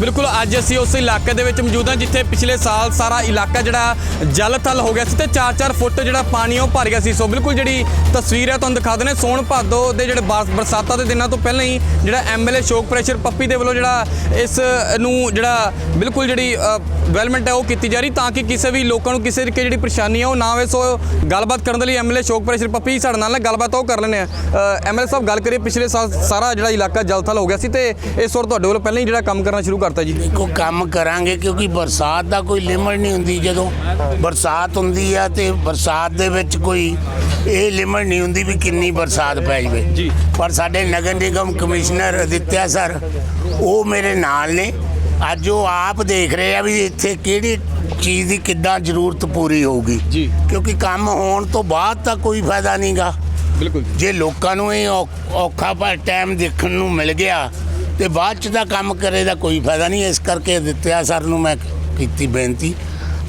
ਬਿਲਕੁਲ ਅੱਜ ਅਸੀਂ ਉਸ ਇਲਾਕੇ ਦੇ ਵਿੱਚ ਮੌਜੂਦ ਹਾਂ ਜਿੱਥੇ ਪਿਛਲੇ ਸਾਲ ਸਾਰਾ ਇਲਾਕਾ ਜਿਹੜਾ ਜਲ ਥਲ ਹੋ ਗਿਆ ਸੀ ਤੇ 4-4 ਫੁੱਟ ਜਿਹੜਾ ਪਾਣੀ ਉਹ ਭਰ ਗਿਆ ਸੀ। ਸੋ ਬਿਲਕੁਲ ਜਿਹੜੀ ਤਸਵੀਰ ਹੈ ਤੁਹਾਨੂੰ ਦਿਖਾ ਦਿੰਦੇ ਹਾਂ। ਸੋਨ ਭਾਦੋ ਦੇ ਜਿਹੜੇ ਬਾਰ- ਬਰਸਾਤਾਂ ਦੇ ਦਿਨਾਂ ਤੋਂ ਪਹਿਲਾਂ ਹੀ ਜਿਹੜਾ ਐਮਐਲਏ ਸ਼ੋਕ ਪ੍ਰੈਸ਼ਰ ਪੱਪੀ ਦੇ ਵੱਲੋਂ ਜਿਹੜਾ ਇਸ ਨੂੰ ਜਿਹੜਾ ਬਿਲਕੁਲ ਜਿਹੜੀ ਡਿਵੈਲਪਮੈਂਟ ਹੈ ਉਹ ਕੀਤੀ ਜਾ ਰਹੀ ਤਾਂ ਕਿ ਕਿਸੇ ਵੀ ਲੋਕਾਂ ਨੂੰ ਕਿਸੇ ਤਰੀਕੇ ਜਿਹੜੀ ਪਰੇਸ਼ਾਨੀ ਹੈ ਉਹ ਨਾ ਹੋਵੇ ਸੋ ਗੱਲਬਾਤ ਕਰਨ ਦੇ ਲਈ ਐਮਐਲਏ ਸ਼ੋਕ ਪ੍ਰੈਸ਼ਰ ਪੱਪੀ ਸਾਡੇ ਨਾਲ ਨਾ। ਗੱਲਬਾਤ ਉਹ ਕਰ ਲੈਣੇ ਆ ਐਮਐਲਏ ਸਾਹਿਬ, ਗੱਲ ਕਰੀਏ ਪਿਛਲੇ ਸਾਲ ਸਾਰਾ ਜਿਹੜਾ ਇਲਾਕਾ ਜਲ ਥਲ ਹੋ ਗਿਆ ਸੀ ਤੇ ਇਸ ਵਾਰ ਤੁਹਾਡੇ ਵੱਲੋਂ ਪਹਿਲਾਂ ਹੀ ਜਿਹੜਾ ਕੰਮ ਕਰਨਾ ਸ਼ੁਰੂ ਕਰ ਕਰਤਾ ਜੀ। ਦੇਖੋ ਕੰਮ ਕਰਾਂਗੇ ਕਿਉਂਕਿ ਬਰਸਾਤ ਦਾ ਕੋਈ ਲਿਮਟ ਨਹੀਂ ਹੁੰਦੀ ਜਦੋਂ। ਬਰਸਾਤ ਹੁੰਦੀ ਆ ਤੇ ਬਰਸਾਤ ਦੇ ਵਿੱਚ ਕੋਈ ਇਹ ਲਿਮਟ ਨਹੀਂ ਹੁੰਦੀ ਵੀ ਕਿੰਨੀ ਬਰਸਾਤ ਪੈ ਜਾਵੇ। ਪਰ ਸਾਡੇ ਨਗਰ ਨਿਗਮ ਕਮਿਸ਼ਨਰ ਅਦਿੱਤਿਆ ਸਰ ਉਹ ਮੇਰੇ ਨਾਲ ਨੇ। ਅੱਜ ਉਹ ਆਪ ਦੇਖ ਰਹੇ ਆ ਵੀ ਇੱਥੇ ਕਿਹੜੀ ਚੀਜ਼ ਦੀ ਕਿੱਦਾਂ ਜ਼ਰੂਰਤ ਪੂਰੀ ਹੋਊਗੀ। ਜੀ। ਕਿਉਂਕਿ ਕੰਮ ਹੋਣ ਤੋਂ ਬਾਅਦ ਤਾਂ ਕੋਈ ਫਾਇਦਾ ਨਹੀਂਗਾ ਬਿਲਕੁਲ ਜੇ। ਲੋਕਾਂ ਨੂੰ ਇਹ ਔਖਾ ਪਰ ਟਾਈਮ ਦੇਖਣ ਨੂੰ ਮਿਲ ਗਿਆ ਤੇ ਬਾਅਦ ਚ ਦਾ ਕੰਮ ਕਰੇ ਦਾ ਕੋਈ ਫਾਇਦਾ ਨਹੀਂ, ਇਸ ਕਰਕੇ ਦਿੱਤਿਆ ਸਰ ਨੂੰ ਮੈਂ ਕੀਤੀ ਬੇਨਤੀ।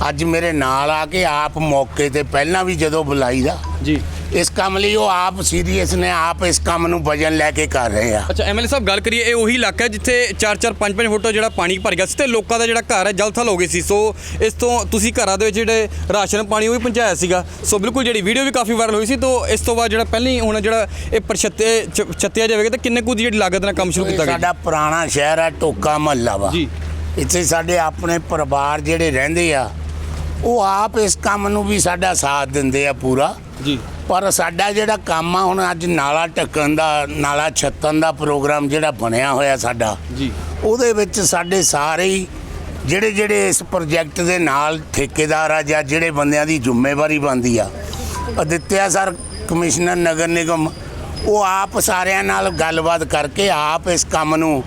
ਅੱਜ ਮੇਰੇ ਨਾਲ ਆ ਕੇ ਆਪ ਮੌਕੇ ਤੇ ਪਹਿਲਾਂ ਵੀ ਜਦੋਂ ਬੁਲਾਈ ਦਾ ਜੀ। ਇਸ ਕੰਮ ਲਈ ਉਹ ਆਪ ਸੀਰੀਅਸ ਨੇ ਆਪ ਇਸ ਕੰਮ ਨੂੰ ਵਜਨ ਲੈ ਕੇ ਕਰ ਰਹੇ ਆ। ਅੱਛਾ ਐਮਐਲਏ ਸਾਹਿਬ ਗੱਲ ਕਰੀਏ ਇਹ ਉਹੀ ਇਲਾਕਾ ਹੈ ਜਿੱਥੇ 4-4 5-5 ਫੁੱਟ ਜਿਹੜਾ ਪਾਣੀ ਭਰ ਗਿਆ ਸੀ ਤੇ ਲੋਕਾਂ ਦਾ ਜਿਹੜਾ ਘਰ ਹੈ ਜਲਥਲ ਹੋ ਗਈ ਸੀ। ਸੋ ਇਸ ਤੋਂ ਤੁਸੀਂ ਘਰਾਂ ਦੇ ਵਿੱਚ ਜਿਹੜੇ ਰਾਸ਼ਨ ਪਾਣੀ ਉਹ ਵੀ ਪਹੁੰਚਾਇਆ ਸੀਗਾ। ਸੋ ਬਿਲਕੁਲ ਜਿਹੜੀ ਵੀਡੀਓ ਵੀ ਕਾਫੀ ਵਾਇਰਲ ਹੋਈ ਸੀ ਤੋਂ ਇਸ ਤੋਂ ਬਾਅਦ ਜਿਹੜਾ ਪਹਿਲਾਂ ਹੀ ਹੁਣ ਜਿਹੜਾ ਇਹ ਪਰਛੱਤੇ ਛੱਤਿਆ ਜਾਵੇਗਾ ਤੇ ਕਿੰਨੇ ਕੁ ਦੀ ਜਿਹੜੀ ਲਾਗਤ ਨਾਲ ਕੰਮ ਸ਼ੁਰੂ ਕੀਤਾ ਗਿਆ? ਸਾਡਾ ਪੁਰਾਣਾ ਸ਼ਹਿਰ ਆ ਟੋਕਾ ਮਹੱਲਾ ਵਾ। ਜੀ। ਇੱਥੇ ਸਾਡੇ ਆਪਣੇ ਪਰਿਵਾਰ ਜਿਹੜੇ ਰਹਿੰਦੇ ਆ ਉਹ ਆਪ ਇਸ ਕੰਮ ਨੂੰ ਵੀ ਸਾਡਾ ਸਾਥ ਦਿੰਦੇ ਆ ਪੂਰਾ। ਜੀ। ਪਰ ਸਾਡਾ ਜਿਹੜਾ ਕੰਮ ਆ ਹੁਣ ਅੱਜ ਨਾਲਾ ਢੱਕਣ ਦਾ ਨਾਲਾ ਛੱਤਣ ਦਾ ਪ੍ਰੋਗਰਾਮ ਜਿਹੜਾ ਬਣਿਆ ਹੋਇਆ ਸਾਡਾ ਜੀ। ਉਹਦੇ ਵਿੱਚ ਸਾਡੇ ਸਾਰੇ ਹੀ ਜਿਹੜੇ ਜਿਹੜੇ ਇਸ ਪ੍ਰੋਜੈਕਟ ਦੇ ਨਾਲ ਠੇਕੇਦਾਰ ਆ ਜਾਂ ਜਿਹੜੇ ਬੰਦਿਆਂ ਦੀ ਜ਼ਿੰਮੇਵਾਰੀ ਬਣਦੀ ਆ ਅਦਿੱਤਿਆ ਸਰ ਕਮਿਸ਼ਨਰ ਨਗਰ ਨਿਗਮ ਉਹ ਆਪ ਸਾਰਿਆਂ ਨਾਲ ਗੱਲਬਾਤ ਕਰਕੇ ਆਪ ਇਸ ਕੰਮ ਨੂੰ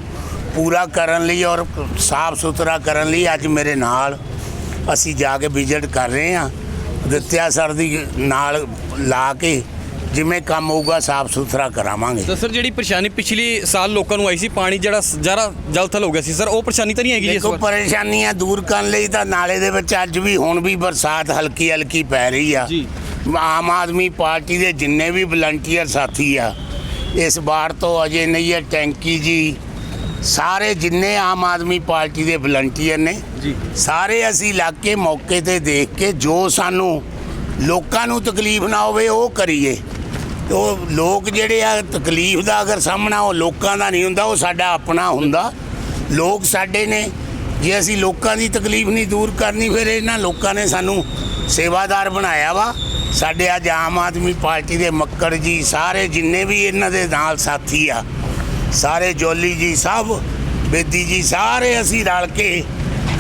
ਪੂਰਾ ਕਰਨ ਲਈ ਔਰ ਸਾਫ਼ ਸੁਥਰਾ ਕਰਨ ਲਈ ਅੱਜ ਮੇਰੇ ਨਾਲ ਅਸੀਂ ਜਾ ਕੇ ਵਿਜ਼ਿਟ ਕਰ ਰਹੇ ਹਾਂ। ਦਿੱਤਿਆ ਸਰ ਦੀ ਨਾਲ ਲਾ ਕੇ ਜਿਵੇਂ ਕੰਮ ਹੋਊਗਾ ਸਾਫ਼ ਸੁਥਰਾ ਕਰਾਵਾਂਗੇ। ਤਾਂ ਸਰ ਜਿਹੜੀ ਪਰੇਸ਼ਾਨੀ ਪਿਛਲੀ ਸਾਲ ਲੋਕਾਂ ਨੂੰ ਆਈ ਸੀ ਪਾਣੀ ਜਿਹੜਾ ਜਰਾ ਜਲਥਲ ਹੋ ਗਿਆ ਸੀ ਸਰ ਉਹ ਪਰੇਸ਼ਾਨੀ ਤਾਂ ਨਹੀਂ ਹੈਗੀ ਜੀ ਇਸ ਦੇਖੋ ਵਾਰ ਪਰੇਸ਼ਾਨੀਆਂ ਦੂਰ ਕਰਨ ਲਈ ਤਾਂ ਨਾਲੇ ਦੇ ਵਿੱਚ ਅੱਜ ਵੀ ਹੁਣ ਵੀ ਬਰਸਾਤ ਹਲਕੀ ਹਲਕੀ ਪੈ ਰਹੀ ਆ। ਜੀ। ਆਮ ਆਦਮੀ ਪਾਰਟੀ ਦੇ ਜਿੰਨੇ ਵੀ ਵਲੰਟੀਅਰ ਸਾਥੀ ਆ ਇਸ ਵਾਰ ਤੋਂ ਅਜੇ ਨਈਅਰ ਟੈਂਕੀ ਜੀ ਸਾਰੇ ਜਿੰਨੇ ਆਮ ਆਦਮੀ ਪਾਰਟੀ ਦੇ ਵਲੰਟੀਅਰ ਨੇ ਜੀ। ਸਾਰੇ ਅਸੀਂ ਇਲਾਕੇ ਮੌਕੇ ਤੇ ਦੇਖ ਕੇ ਜੋ ਸਾਨੂੰ ਲੋਕਾਂ ਨੂੰ ਤਕਲੀਫ ਨਾ ਹੋਵੇ ਉਹ ਕਰੀਏ। ਤੇ ਉਹ ਲੋਕ ਜਿਹੜੇ ਆ ਤਕਲੀਫ ਦਾ ਅਗਰ ਸਾਹਮਣਾ ਉਹ ਲੋਕਾਂ ਦਾ ਨਹੀਂ ਹੁੰਦਾ ਉਹ ਸਾਡਾ ਆਪਣਾ ਹੁੰਦਾ। ਲੋਕ ਸਾਡੇ ਨੇ। ਜੇ ਅਸੀਂ ਲੋਕਾਂ ਦੀ ਤਕਲੀਫ ਨਹੀਂ ਦੂਰ ਕਰਨੀ ਫਿਰ ਇਹਨਾਂ ਲੋਕਾਂ ਨੇ ਸਾਨੂੰ ਸੇਵਾਦਾਰ ਬਣਾਇਆ ਵਾ। ਸਾਡੇ ਅੱਜ ਆਮ ਆਦਮੀ ਪਾਰਟੀ ਦੇ ਮੱਕੜ ਜੀ ਸਾਰੇ ਜਿੰਨੇ ਵੀ ਇਹਨਾਂ ਦੇ ਨਾਲ ਸਾਥੀ ਆ ਸਾਰੇ ਜੋਲੀ ਜੀ ਸਭ, ਬੇਦੀ ਜੀ ਸਾਰੇ ਅਸੀਂ ਰਲ ਕੇ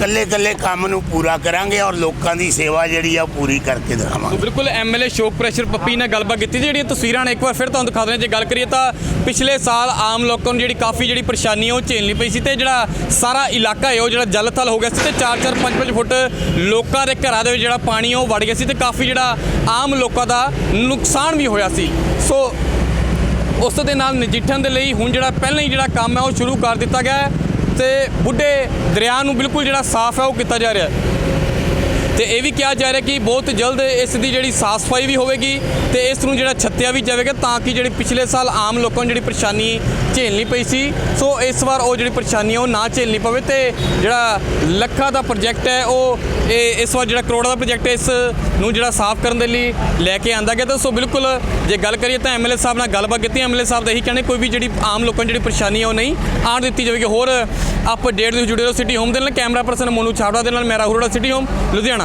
ਕੱਲੇ ਕੱਲੇ ਕੰਮ ਨੂੰ ਪੂਰਾ ਕਰਾਂਗੇ ਔਰ ਲੋਕਾਂ ਦੀ ਸੇਵਾ ਜਿਹੜੀ ਆ ਉਹ ਪੂਰੀ ਕਰਕੇ ਦਿਖਾਵਾਂਗੇ। ਬਿਲਕੁਲ ਐਮਐਲਏ ਸ਼ੋਕ ਪ੍ਰੈਸ਼ਰ ਪੱਪੀ ਨਾਲ ਗੱਲਬਾਤ ਕੀਤੀ, ਜਿਹੜੀਆਂ ਤਸਵੀਰਾਂ ਨੇ ਇੱਕ ਵਾਰ ਫਿਰ ਤੁਹਾਨੂੰ ਦਿਖਾ ਦਿੰਦੇ ਜੇ ਗੱਲ ਕਰੀਏ ਤਾਂ ਪਿਛਲੇ ਸਾਲ ਆਮ ਲੋਕਾਂ ਨੂੰ ਜਿਹੜੀ ਕਾਫੀ ਜਿਹੜੀ ਪਰੇਸ਼ਾਨੀ ਉਹ ਝੇਲਣੀ ਪਈ ਸੀ ਤੇ ਜਿਹੜਾ ਸਾਰਾ ਇਲਾਕਾ ਹੈ ਉਹ ਜਿਹੜਾ ਜਲਥਲ ਹੋ ਗਿਆ ਸੀ ਤੇ 4-4 5-5 ਫੁੱਟ ਲੋਕਾਂ ਦੇ ਘਰਾਂ ਦੇ ਵਿੱਚ ਜਿਹੜਾ ਪਾਣੀ ਉਹ ਵੜ ਗਿਆ ਸੀ ਤੇ ਕਾਫੀ ਜਿਹੜਾ ਆਮ ਲੋਕਾਂ ਦਾ ਨੁਕਸਾਨ ਵੀ ਹੋਇਆ ਸੀ। ਸੋ ਉਸ ਦੇ ਨਾਲ ਨਜਿੱਠਣ ਦੇ ਲਈ ਹੁਣ ਜਿਹੜਾ ਪਹਿਲਾਂ ਹੀ ਜਿਹੜਾ ਕੰਮ ਹੈ ਉਹ ਸ਼ੁਰੂ ਕਰ ਦਿੱਤਾ ਗਿਆ ਹੈ ਤੇ ਬੁੱਢੇ ਦਰਿਆ ਨੂੰ ਬਿਲਕੁਲ ਜਿਹੜਾ ਸਾਫ਼ ਹੈ ਉਹ ਕੀਤਾ ਜਾ ਰਿਹਾ ਹੈ। ਤੇ ਇਹ ਵੀ ਕਿਹਾ ਜਾ ਰਿਹਾ ਕਿ ਬਹੁਤ ਜਲਦ ਇਸ ਦੀ ਜਿਹੜੀ ਸਾਫ਼ ਸਫ਼ਾਈ ਵੀ ਹੋਵੇਗੀ ਤੇ ਇਸ ਨੂੰ ਜਿਹੜਾ ਛੱਤਿਆ ਵੀ ਜਾਵੇਗਾ ਤਾਂ ਕਿ ਜਿਹੜੀ ਪਿਛਲੇ ਸਾਲ ਆਮ ਲੋਕਾਂ ਨੂੰ ਜਿਹੜੀ ਪਰੇਸ਼ਾਨੀ ਝੇਲਣੀ ਪਈ ਸੀ। ਸੋ ਇਸ ਵਾਰ ਉਹ ਜਿਹੜੀ ਪਰੇਸ਼ਾਨੀ ਹੈ ਉਹ ਨਾ ਝੇਲਣੀ ਪਵੇ ਤੇ ਜਿਹੜਾ ਲੱਖਾਂ ਦਾ ਪ੍ਰੋਜੈਕਟ ਹੈ ਉਹ ਇਹ ਇਸ ਵਾਰ ਜਿਹੜਾ ਕਰੋੜਾਂ ਦਾ ਪ੍ਰੋਜੈਕਟ ਇਸ ਨੂੰ ਜਿਹੜਾ ਸਾਫ਼ ਕਰਨ ਦੇ ਲਈ ਲੈ ਕੇ ਆਂਦਾ ਗਿਆ। ਤਾਂ ਸੋ ਬਿਲਕੁਲ ਜੇ ਗੱਲ ਕਰੀਏ ਤਾਂ ਐਮਐਲਏ ਸਾਹਿਬ ਨਾਲ ਗੱਲਬਾਤ ਕੀਤੀ ਐਮਐਲਏ ਸਾਹਿਬ ਦਾ ਇਹੀ ਕਹਿਣਾ ਕੋਈ ਵੀ ਜਿਹੜੀ ਆਮ ਲੋਕਾਂ ਨੂੰ ਜਿਹੜੀ ਪਰੇਸ਼ਾਨੀ ਹੈ ਉਹ ਨਹੀਂ ਆਣ ਦਿੱਤੀ ਜਾਵੇਗੀ। ਹੋਰ ਅਪਡੇਟ ਤੁਸੀਂ ਜੁੜੇ ਰਹੋ ਸਿਟੀ ਹੋਮ ਦੇ ਨਾਲ, ਕੈਮਰਾ ਪਰਸਨ ਮੋਨੂ ਛਾਵੜਾ ਦੇ ਨਾਲ, ਮੈਂ ਰਾਹੁਲ ਸਿਟੀ ਹੋਮ, ਲੁਧਿਆਣਾ।